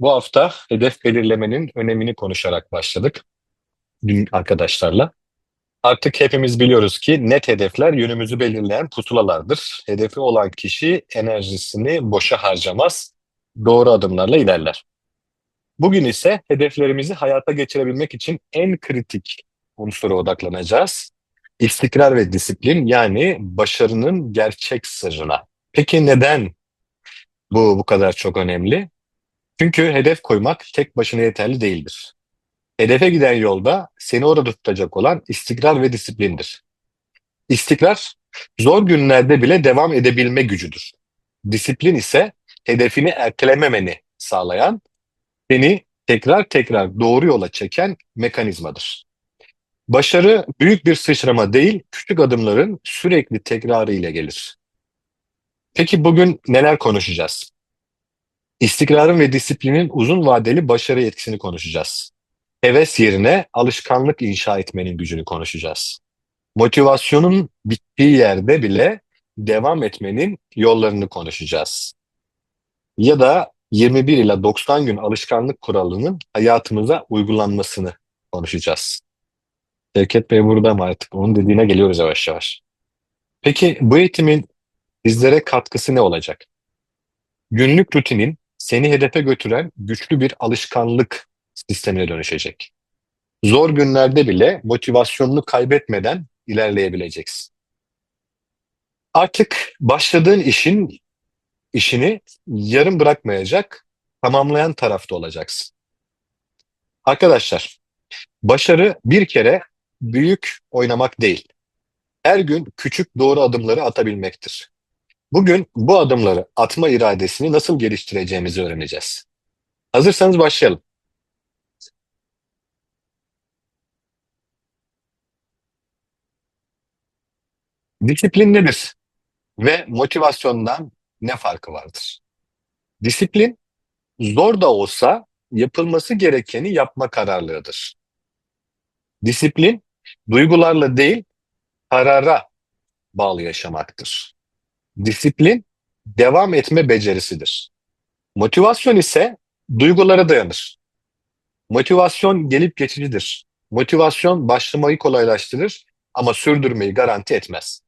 Bu hafta hedef belirlemenin önemini konuşarak başladık dün arkadaşlarla. Artık hepimiz biliyoruz ki net hedefler yönümüzü belirleyen pusulalardır. Hedefi olan kişi enerjisini boşa harcamaz, doğru adımlarla ilerler. Bugün ise hedeflerimizi hayata geçirebilmek için en kritik unsura odaklanacağız. İstikrar ve disiplin yani başarının gerçek sırrına. Peki neden bu bu kadar çok önemli? Çünkü hedef koymak tek başına yeterli değildir. Hedefe giden yolda seni orada tutacak olan istikrar ve disiplindir. İstikrar, zor günlerde bile devam edebilme gücüdür. Disiplin ise hedefini ertelememeni sağlayan, seni tekrar tekrar doğru yola çeken mekanizmadır. Başarı büyük bir sıçrama değil, küçük adımların sürekli tekrarı ile gelir. Peki bugün neler konuşacağız? İstikrarın ve disiplinin uzun vadeli başarı etkisini konuşacağız. Heves yerine alışkanlık inşa etmenin gücünü konuşacağız. Motivasyonun bittiği yerde bile devam etmenin yollarını konuşacağız. Ya da 21 ila 90 gün alışkanlık kuralının hayatımıza uygulanmasını konuşacağız. Şevket Bey burada ama artık onun dediğine geliyoruz yavaş yavaş. Peki bu eğitimin bizlere katkısı ne olacak? Günlük rutinin seni hedefe götüren güçlü bir alışkanlık sistemine dönüşecek. Zor günlerde bile motivasyonunu kaybetmeden ilerleyebileceksin. Artık başladığın işin işini yarım bırakmayacak, tamamlayan tarafta olacaksın. Arkadaşlar, başarı bir kere büyük oynamak değil. Her gün küçük doğru adımları atabilmektir. Bugün bu adımları atma iradesini nasıl geliştireceğimizi öğreneceğiz. Hazırsanız başlayalım. Disiplin nedir? Ve motivasyondan ne farkı vardır? Disiplin zor da olsa yapılması gerekeni yapma kararlılığıdır. Disiplin duygularla değil karara bağlı yaşamaktır. Disiplin devam etme becerisidir. Motivasyon ise duygulara dayanır. Motivasyon gelip geçicidir. Motivasyon başlamayı kolaylaştırır ama sürdürmeyi garanti etmez.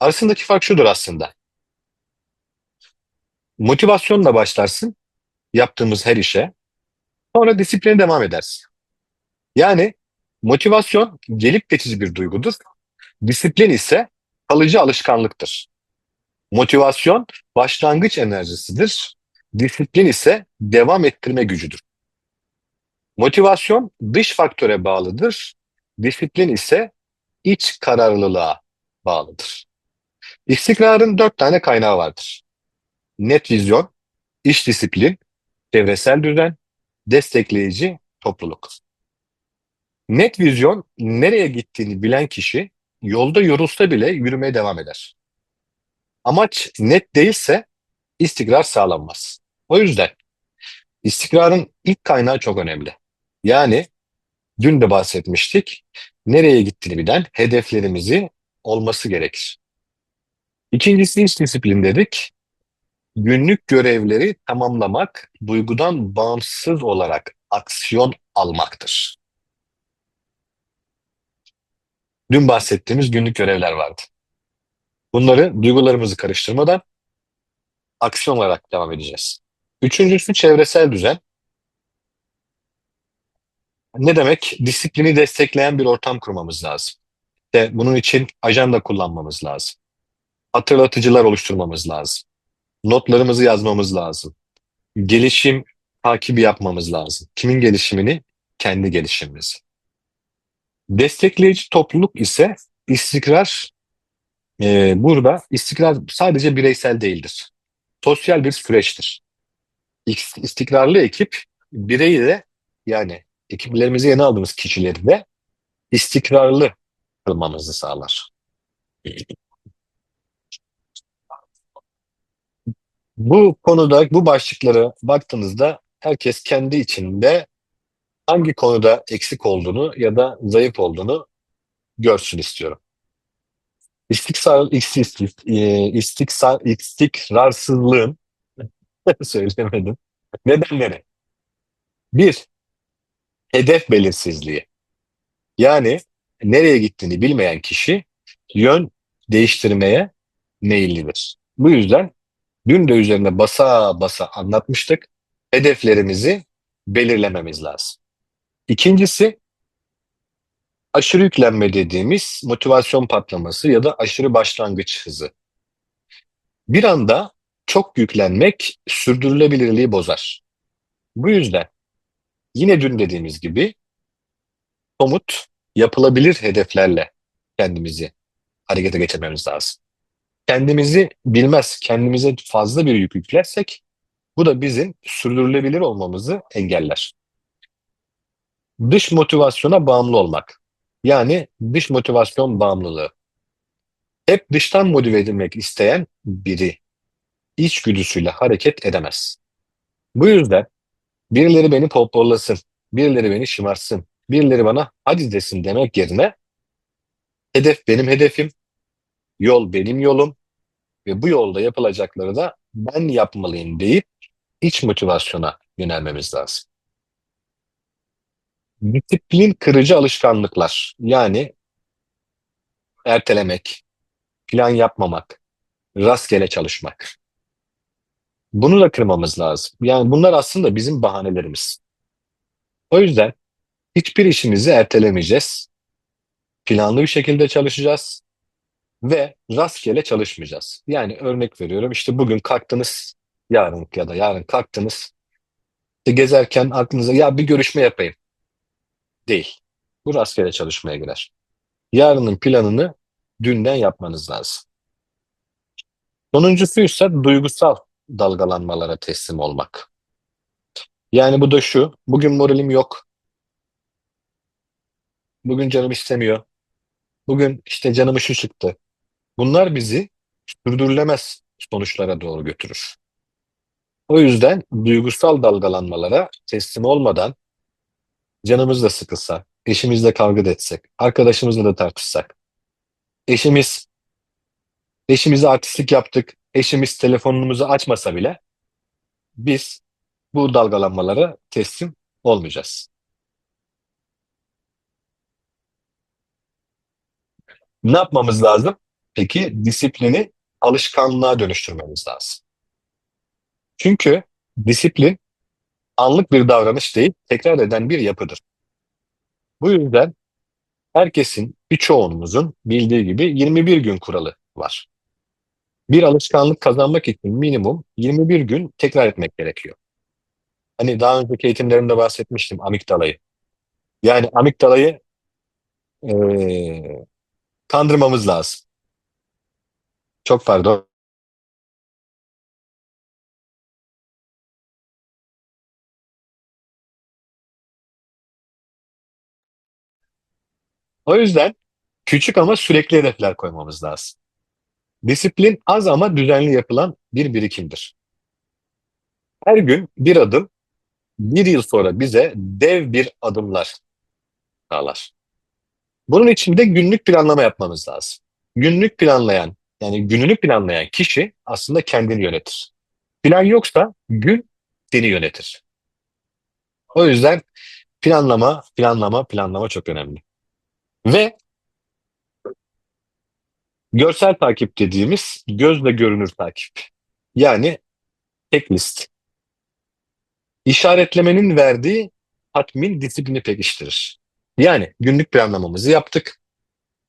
Arasındaki fark şudur aslında. Motivasyonla başlarsın yaptığımız her işe, sonra disipline devam edersin. Yani motivasyon gelip geçici bir duygudur. Disiplin ise kalıcı alışkanlıktır. Motivasyon başlangıç enerjisidir. Disiplin ise devam ettirme gücüdür. Motivasyon dış faktöre bağlıdır. Disiplin ise iç kararlılığa bağlıdır. İstikrarın dört tane kaynağı vardır. Net vizyon, iş disiplin, çevresel düzen, destekleyici topluluk. Net vizyon nereye gittiğini bilen kişi yolda yorulsa bile yürümeye devam eder. Amaç net değilse istikrar sağlanmaz. O yüzden istikrarın ilk kaynağı çok önemli. Yani dün de bahsetmiştik. Nereye gittiğini bilen hedeflerimizi olması gerekir. İkincisi iş disiplin dedik. Günlük görevleri tamamlamak, duygudan bağımsız olarak aksiyon almaktır. Dün bahsettiğimiz günlük görevler vardı. Bunları duygularımızı karıştırmadan aksiyon olarak devam edeceğiz. Üçüncüsü çevresel düzen. Ne demek? Disiplini destekleyen bir ortam kurmamız lazım. İşte bunun için ajanda kullanmamız lazım. Hatırlatıcılar oluşturmamız lazım. Notlarımızı yazmamız lazım. Gelişim takibi yapmamız lazım. Kimin gelişimini? Kendi gelişimimizi. Destekleyici topluluk ise istikrar e, burada istikrar sadece bireysel değildir. Sosyal bir süreçtir. İs- İstikrarlı ekip bireyi de yani ekiplerimize yeni aldığımız kişileri de istikrarlı kılmamızı sağlar. Bu konuda bu başlıklara baktığınızda herkes kendi içinde hangi konuda eksik olduğunu ya da zayıf olduğunu görsün istiyorum. İstiksar, istik, istiksar, istikrarsızlığın söylemedim. Nedenleri. Bir, hedef belirsizliği. Yani nereye gittiğini bilmeyen kişi yön değiştirmeye meyillidir. Bu yüzden dün de üzerine basa basa anlatmıştık. Hedeflerimizi belirlememiz lazım. İkincisi aşırı yüklenme dediğimiz motivasyon patlaması ya da aşırı başlangıç hızı. Bir anda çok yüklenmek sürdürülebilirliği bozar. Bu yüzden yine dün dediğimiz gibi somut, yapılabilir hedeflerle kendimizi harekete geçirmemiz lazım. Kendimizi bilmez, kendimize fazla bir yük yüklersek bu da bizim sürdürülebilir olmamızı engeller. Dış motivasyona bağımlı olmak. Yani dış motivasyon bağımlılığı. Hep dıştan motive edilmek isteyen biri içgüdüsüyle hareket edemez. Bu yüzden birileri beni pohpohlasın, birileri beni şımarsın, birileri bana hadi desin demek yerine hedef benim hedefim, yol benim yolum ve bu yolda yapılacakları da ben yapmalıyım deyip iç motivasyona yönelmemiz lazım. Disiplin kırıcı alışkanlıklar yani ertelemek, plan yapmamak, rastgele çalışmak. Bunu da kırmamız lazım. Yani bunlar aslında bizim bahanelerimiz. O yüzden hiçbir işimizi ertelemeyeceğiz. Planlı bir şekilde çalışacağız ve rastgele çalışmayacağız. Yani örnek veriyorum işte bugün kalktınız yarın ya da yarın kalktınız gezerken aklınıza ya bir görüşme yapayım. Değil. Bu rastgele çalışmaya girer. Yarının planını dünden yapmanız lazım. Sonuncusu ise duygusal dalgalanmalara teslim olmak. Yani bu da şu, bugün moralim yok. Bugün canım istemiyor. Bugün işte canımı şu çıktı. Bunlar bizi sürdürülemez sonuçlara doğru götürür. O yüzden duygusal dalgalanmalara teslim olmadan canımız da sıkılsa, eşimizle kavga etsek, arkadaşımızla da tartışsak, eşimiz eşimize artistlik yaptık, eşimiz telefonumuzu açmasa bile biz bu dalgalanmalara teslim olmayacağız. Ne yapmamız lazım? Peki disiplini alışkanlığa dönüştürmemiz lazım. Çünkü disiplin anlık bir davranış değil, tekrar eden bir yapıdır. Bu yüzden herkesin, birçoğumuzun bildiği gibi 21 gün kuralı var. Bir alışkanlık kazanmak için minimum 21 gün tekrar etmek gerekiyor. Hani daha önceki eğitimlerimde bahsetmiştim amigdalayı. Yani amigdalayı eee kandırmamız lazım. Çok pardon. O yüzden küçük ama sürekli hedefler koymamız lazım. Disiplin az ama düzenli yapılan bir birikimdir. Her gün bir adım bir yıl sonra bize dev bir adımlar sağlar. Bunun için de günlük planlama yapmamız lazım. Günlük planlayan, yani gününü planlayan kişi aslında kendini yönetir. Plan yoksa gün seni yönetir. O yüzden planlama, planlama, planlama çok önemli. Ve görsel takip dediğimiz gözle görünür takip. Yani checklist. İşaretlemenin verdiği tatmin disiplini pekiştirir. Yani günlük planlamamızı yaptık.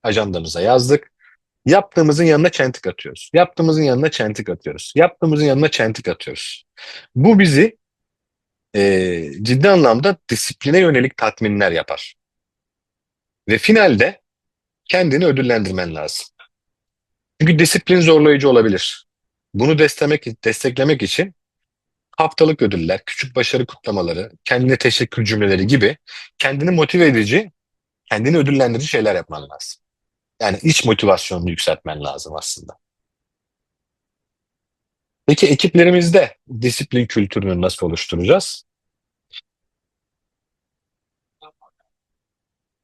Ajandamıza yazdık. Yaptığımızın yanına çentik atıyoruz. Yaptığımızın yanına çentik atıyoruz. Yaptığımızın yanına çentik atıyoruz. Bu bizi e, ciddi anlamda disipline yönelik tatminler yapar. Ve finalde kendini ödüllendirmen lazım. Çünkü disiplin zorlayıcı olabilir. Bunu desteklemek, desteklemek için haftalık ödüller, küçük başarı kutlamaları, kendine teşekkür cümleleri gibi kendini motive edici, kendini ödüllendirici şeyler yapman lazım. Yani iç motivasyonunu yükseltmen lazım aslında. Peki ekiplerimizde disiplin kültürünü nasıl oluşturacağız?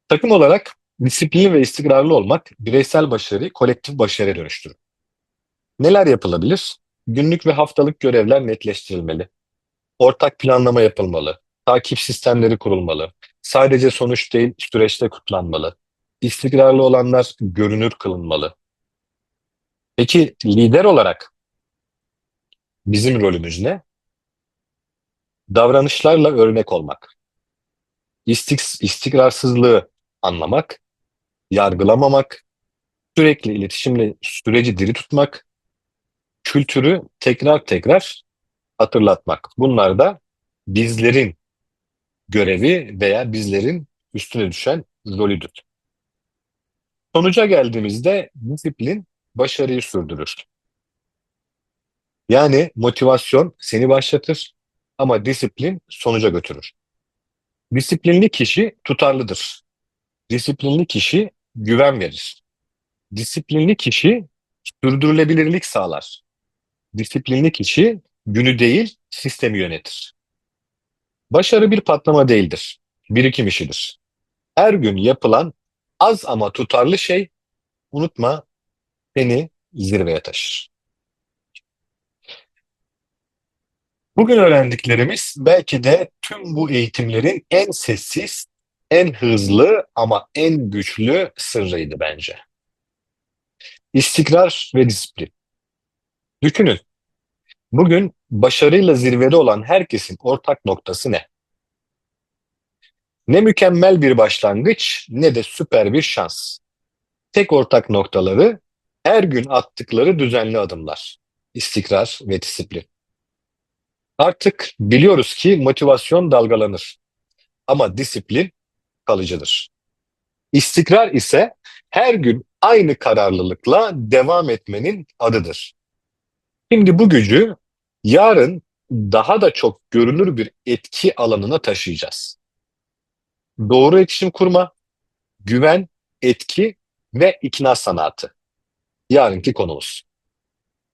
Takım olarak disiplinli ve istikrarlı olmak bireysel başarıyı kolektif başarıya dönüştürür. Neler yapılabilir? Günlük ve haftalık görevler netleştirilmeli. Ortak planlama yapılmalı. Takip sistemleri kurulmalı. Sadece sonuç değil, süreçte kutlanmalı. İstikrarlı olanlar görünür kılınmalı. Peki lider olarak bizim rolümüz ne? Davranışlarla örnek olmak. İstik, istikrarsızlığı anlamak, yargılamamak, sürekli iletişimle süreci diri tutmak, kültürü tekrar tekrar hatırlatmak. Bunlar da bizlerin görevi veya bizlerin üstüne düşen rolüdür. Sonuca geldiğimizde disiplin başarıyı sürdürür. Yani motivasyon seni başlatır ama disiplin sonuca götürür. Disiplinli kişi tutarlıdır. Disiplinli kişi güven verir. Disiplinli kişi sürdürülebilirlik sağlar. Disiplinli kişi günü değil sistemi yönetir. Başarı bir patlama değildir. Birikim işidir. Her gün yapılan az ama tutarlı şey unutma seni zirveye taşır. Bugün öğrendiklerimiz belki de tüm bu eğitimlerin en sessiz, en hızlı ama en güçlü sırrıydı bence. İstikrar ve disiplin. Düşünün, bugün başarıyla zirvede olan herkesin ortak noktası ne? Ne mükemmel bir başlangıç ne de süper bir şans. Tek ortak noktaları her gün attıkları düzenli adımlar. İstikrar ve disiplin. Artık biliyoruz ki motivasyon dalgalanır. Ama disiplin kalıcıdır. İstikrar ise her gün aynı kararlılıkla devam etmenin adıdır. Şimdi bu gücü yarın daha da çok görünür bir etki alanına taşıyacağız. Doğru iletişim kurma, güven, etki ve ikna sanatı. Yarınki konumuz.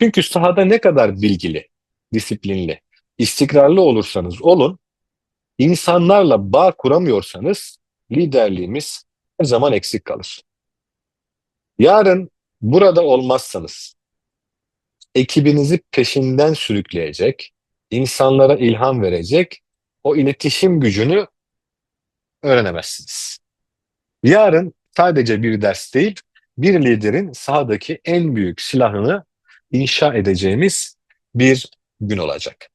Çünkü sahada ne kadar bilgili, disiplinli, istikrarlı olursanız olun, insanlarla bağ kuramıyorsanız liderliğimiz her zaman eksik kalır. Yarın burada olmazsanız ekibinizi peşinden sürükleyecek, insanlara ilham verecek o iletişim gücünü öğrenemezsiniz. Yarın sadece bir ders değil, bir liderin sahadaki en büyük silahını inşa edeceğimiz bir gün olacak.